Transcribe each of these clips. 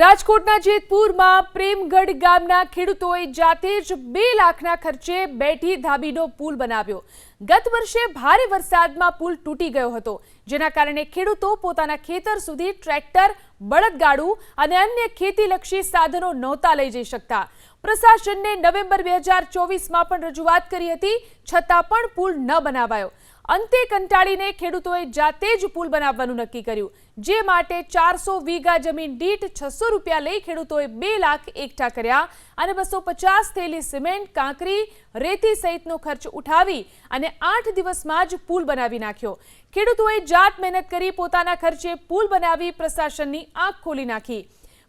રાજકોટના જેતપુરમાં પ્રેમગઢ ગામના ખેડૂતોએ જાતે જ બે લાખના ખર્ચે બેઠી ધાબીનો પુલ બનાવ્યો. ગત વર્ષે ભારે વરસાદમાં પુલ તૂટી ગયો હતો, જેના કારણે ખેડૂતો પોતાના ખેતર સુધી ટ્રેક્ટર, બળદગાડું અને અન્ય ખેતીલક્ષી સાધનો નહોતા લઈ જઈ શકતા. પ્રશાસનને નવેમ્બર બે હજાર ચોવીસમાં પણ રજૂઆત કરી હતી, છતાં પણ પુલ ન બનાવાયો. અંતે કંટાળીને ખેડૂતોએ જાતે જ પુલ બનાવવાનું નક્કી કર્યું, જે માટે ચારસો વીઘા જમીન દીઠ છસો રૂપિયા લઈ ખેડૂતોએ બે લાખ એકઠા કર્યા અને બસો પચાસ થેલી સિમેન્ટ, કાંકરી, રેતી સહિતનો ખર્ચ ઉઠાવી અને આઠ દિવસમાં જ પુલ બનાવી નાખ્યો. ખેડૂતોએ જાત મહેનત કરી પોતાના ખર્ચે પુલ બનાવી પ્રશાસનની આંખ ખોલી નાખી.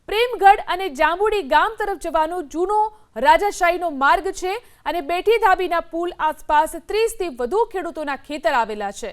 પ્રેમગઢ અને જાંબુડી ગામ તરફ જવાનો જૂનો રાજાશાહીનો માર્ગ છે અને બેઠી ધાબીના પુલ આસપાસ ત્રીસથી વધુ ખેડૂતોના ખેતર આવેલા છે.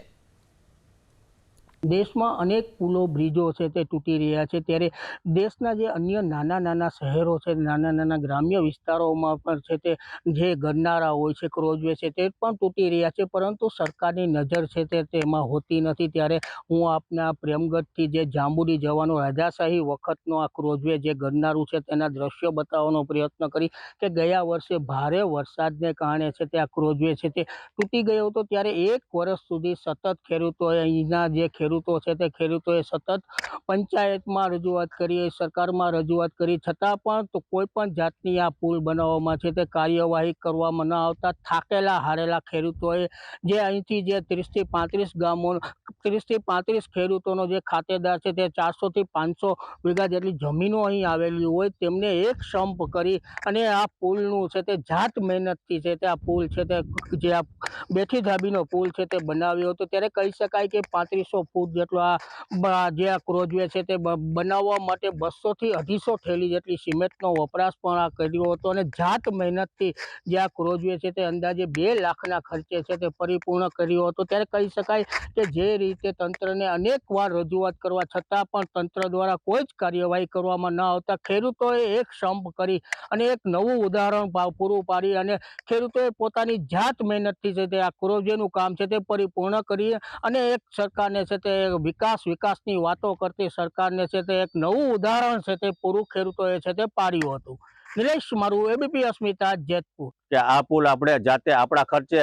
દેશમાં અનેક પુલો, બ્રિજો છે તે તૂટી રહ્યા છે. ત્યારે દેશના જે અન્ય નાના નાના શહેરો છે, નાના નાના ગ્રામ્ય વિસ્તારોમાં પણ છે તે જે ગરનારા હોય છે, ક્રોઝવે છે તે પણ તૂટી રહ્યા છે. પરંતુ સરકારની નજર છે તે તેમાં હોતી નથી. ત્યારે હું આપના પ્રેમગઢથી જે જાંબુડી જવાનો રાજાશાહી વખતનો આ ક્રોઝવે જે ગરનારું છે તેના દ્રશ્યો બતાવવાનો પ્રયત્ન કરી કે ગયા વર્ષે ભારે વરસાદને કારણે છે તે આ ક્રોઝવે છે તે તૂટી ગયો હતો. ત્યારે એક વર્ષ સુધી સતત ખેડૂતોએ અહીંના જે ખેડૂતો છે તે ખેડૂતોએ સતત પંચાયતમાં રજૂઆત કરી, સરકારમાં રજૂઆત કરી. છતાં પણ તો કોઈ પણ જાતની આ પુલ બનાવવામાં છે તે કાર્યવાહી કરવામાં ન આવતા થાકેલા, હારેલા ખેડૂતોએ જે અહીંથી જે ત્રીસથી પાંત્રીસ ગામો, ત્રીસથી પાંત્રીસ ખેડૂતોનો જે ખાતેદાર છે તે ચારસોથી પાંચસો વીઘા જેટલી જમીનો અહીં આવેલી હોય તેમને એક સંપ કરી અને આ પુલનું છે તે જાત મહેનતથી છે તે આ પુલ છે તે જે આ બેઠી ધાબીનો પુલ છે તે બનાવ્યો હતો. ત્યારે કહી શકાય કે પાંત્રીસો ફૂટ જેટલો આ જે છે તે બનાવવા માટે બસોથી અઢીસો થેલી જેટલી સિમેન્ટનો વપરાશ પણ આ કર્યો હતો અને જાત મહેનતથી જે આ ક્રોઝવે છે તે અંદાજે બે લાખના ખર્ચે છે તે પરિપૂર્ણ કર્યો હતો. ત્યારે કહી શકાય કે જે રીતે તંત્રને અનેકવાર રજૂઆત કરવા છતાં પણ તંત્ર દ્વારા કોઈ જ કાર્યવાહી કરવામાં ન આવતા ખેડૂતોએ એક સંપ કરી અને એક નવું ઉદાહરણ પૂરું પાડી અને ખેડૂતોએ પોતાની જાત મહેનતથી છે તે આ ક્રોઝવેનું કામ છે તે પરિપૂર્ણ કરી અને એક સરકારને છે તે વિકાસ વિકાસની વાતો કરતી સરકારને છે તે એક નવું ઉદાહરણ છે તે પૂરું ખેડૂતોએ છે તે પાડ્યું હતું. નિલેશ મારું એબીપી અસ્મિતા, જેતપુર. કે આ પુલ આપણે જાતે આપણા ખર્ચે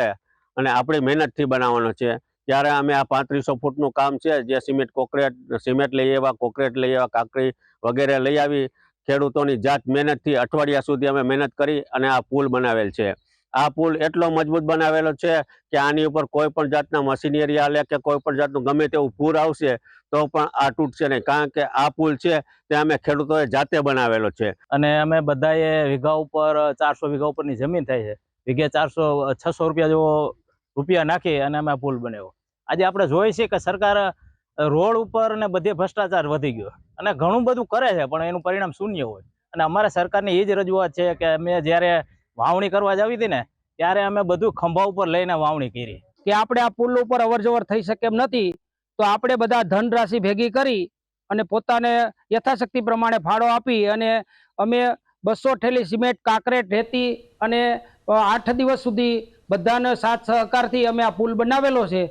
અને આપણી મહેનતથી બનાવવાનો છે. ત્યારે અમે આ પાંત્રીસો ફૂટનું કામ છે, જે સિમેન્ટ કોકરેટ, સિમેન્ટ લઈ આવ્યા, કોકરેટ લઈ આવ્યા, કાંકરી વગેરે લઈ આવી. ખેડૂતોની જાત મહેનતથી અઠવાડિયા સુધી અમે મહેનત કરી અને આ પુલ બનાવેલ છે. આ પુલ એટલો મજબૂત બનાવેલો છે કે આની ઉપર કોઈ પણ જાતના મશીનરી આલે કે કોઈ પણ જાતનું ગમે તેવું પૂર આવશે તો પણ આ તૂટશે નહીં. કારણ કે આ પુલ છે તે અમે ખેડૂતોએ જાતે બનાવેલો છે. અને અમે બધાએ વીઘા ઉપર, ચારસો વીઘા ઉપરની જમીન થાય છે. વીઘે ચારસો, છસો રૂપિયા જેવો રૂપિયા નાખી અને અમે પુલ બનાવ્યો આજે આપણે જોઈએ છીએ કે સરકાર રોડ ઉપર ને બધે ભ્રષ્ટાચાર વધી ગયો. અને ઘણું બધું કરે છે, પણ એનું પરિણામ શૂન્ય હોય. અને અમારે સરકારની એ જ રજૂઆત છે કે અમે જ્યારે વાવણી કરવા જાવી હતી ને, ત્યારે અમે બધું ખંભા ઉપર લઈને વાવણી કરી. કે આપણે આ પુલ ઉપર અવરજવર થઈ શકે એમ નથી, તો આપણે બધા ધનરાશિ ભેગી કરી અને પોતાને યથાશક્તિ પ્રમાણે ફાળો આપી અને અમે બસો ઠેલી સિમેન્ટ, કાંકરેટ, રેતી અને આઠ દિવસ સુધી બધાને સાથ સહકારથી અમે આ પુલ બનાવેલો છે.